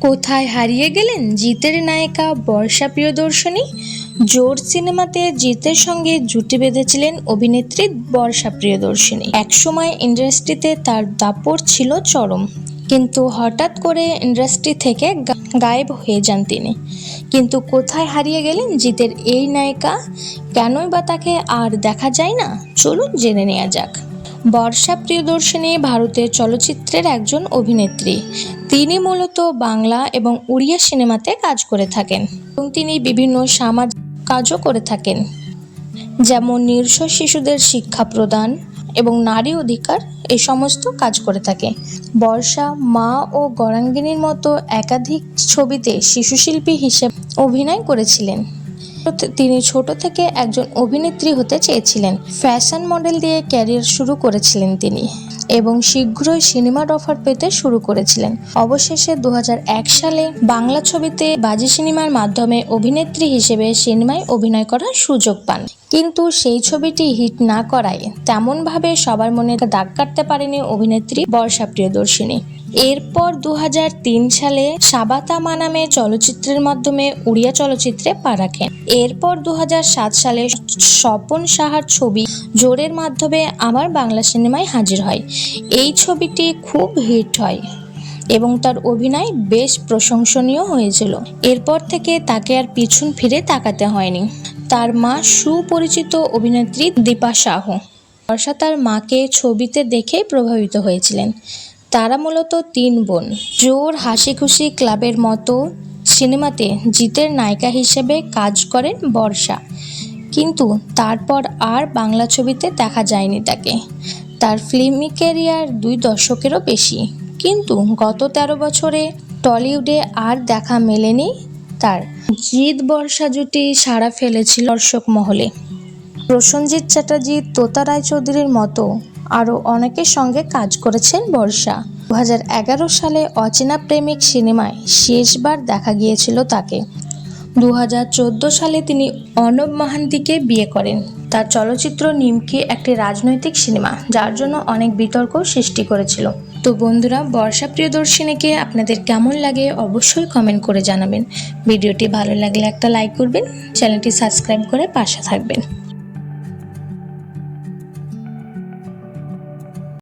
কোথায় হারিয়ে গেলেন জিতের নায়িকা বর্ষা প্রিয়দর্শনী? জোর সিনেমাতে জিতের সঙ্গে জুটি বেঁধেছিলেন অভিনেত্রী বর্ষা প্রিয়দর্শনী। একসময় ইন্ডাস্ট্রিতে তার দাপট ছিল চরম, কিন্তু হঠাৎ করে ইন্ডাস্ট্রি থেকে গায়েব হয়ে যান তিনি। কিন্তু কোথায় হারিয়ে গেলেন জিতের এই নায়িকা? কেনই বা তাকে আর দেখা যায় না? চলুন জেনে নেওয়া যাক। বর্ষা প্রিয়দর্শিনী ভারতের চলচ্চিত্রের একজন অভিনেত্রী। তিনি মূলত বাংলা এবং উড়িয়া সিনেমাতে কাজ করে থাকেন এবং তিনি বিভিন্ন সামাজিক কাজও করে থাকেন। যেমন নির্স শিশুদের শিক্ষা প্রদান এবং নারী অধিকার এই সমস্ত কাজ করে থাকে। বর্ষা মা ও গরাঙ্গিনীর মতো একাধিক ছবিতে শিশুশিল্পী হিসেবে অভিনয় করেছিলেন। তিনি ছোট থেকে একজন অভিনেত্রী হতে চেয়েছিলেন। ফ্যাশন মডেল দিয়ে ক্যারিয়ার শুরু করেছিলেন তিনি এবং শীঘ্রই সিনেমার অফার পেতে শুরু করেছিলেন। অবশেষে দু হাজার এক সালে বাংলা ছবিতে বাজি সিনেমার মাধ্যমে অভিনেত্রী হিসেবে সিনেমায় অভিনয় করার সুযোগ পান। কিন্তু সেই ছবিটি হিট না করায় তেমনভাবে সবার মনে দাগ কাটতে পারেনি অভিনেত্রী বর্ষা প্রিয়দর্শিনী। এরপর দু হাজার তিন সালে সাবাতা মানামে চলচ্চিত্রের মাধ্যমে উড়িয়া চলচ্চিত্রে পা রাখেন। এরপর দু হাজার সাত সালে স্বপন সাহার ছবি জোরের মাধ্যমে আমার বাংলা সিনেমায় হাজির হয়। এই ছবিটি খুব হিট হয় এবং তার অভিনয় বেশ প্রশংসনীয় হয়েছিল। এরপর থেকে তাকে আর পিছন ফিরে তাকাতে হয়নি। তার মা সুপরিচিত অভিনেত্রী দীপা সাহু। বর্ষা তার মাকে ছবিতে দেখে প্রভাবিত হয়েছিলেন। তারা মূলত তিন বোন। জোর হাসি খুশি ক্লাবের মতো সিনেমাতে জিতের নায়িকা হিসেবে কাজ করেন বর্ষা। কিন্তু তারপর আর বাংলা ছবিতে দেখা যায়নি তাকে। তার ফিল্মি ক্যারিয়ার দুই দশকেরও বেশি। কিন্তু গত তেরো বছরে টলিউডে আর দেখা মেলেনি তার। জিৎ বর্ষা জুটি সাড়া ফেলেছিল দর্শক মহলে। প্রসঞ্জিৎ চ্যাটার্জি, তোতা রায়চৌধুরীর মতো আরও অনেকের সঙ্গে কাজ করেছেন বর্ষা। দু সালে অচেনা প্রেমিক সিনেমায় শেষবার দেখা গিয়েছিল তাকে। দু হাজার চোদ্দ সালে তিনি অর্ণব মাহান্তিকে বিয়ে করেন। তার চলচ্চিত্র নিমকি একটি রাজনৈতিক সিনেমা, যার জন্য অনেক বিতর্ক সৃষ্টি করেছিল। তো বন্ধুরা, বর্ষা প্রিয়দর্শিনীকে আপনাদের কেমন লাগে অবশ্যই কমেন্ট করে জানাবেন। ভিডিওটি ভালো লাগলে একটা লাইক করবেন, চ্যানেলটি সাবস্ক্রাইব করে পাশে থাকবেন।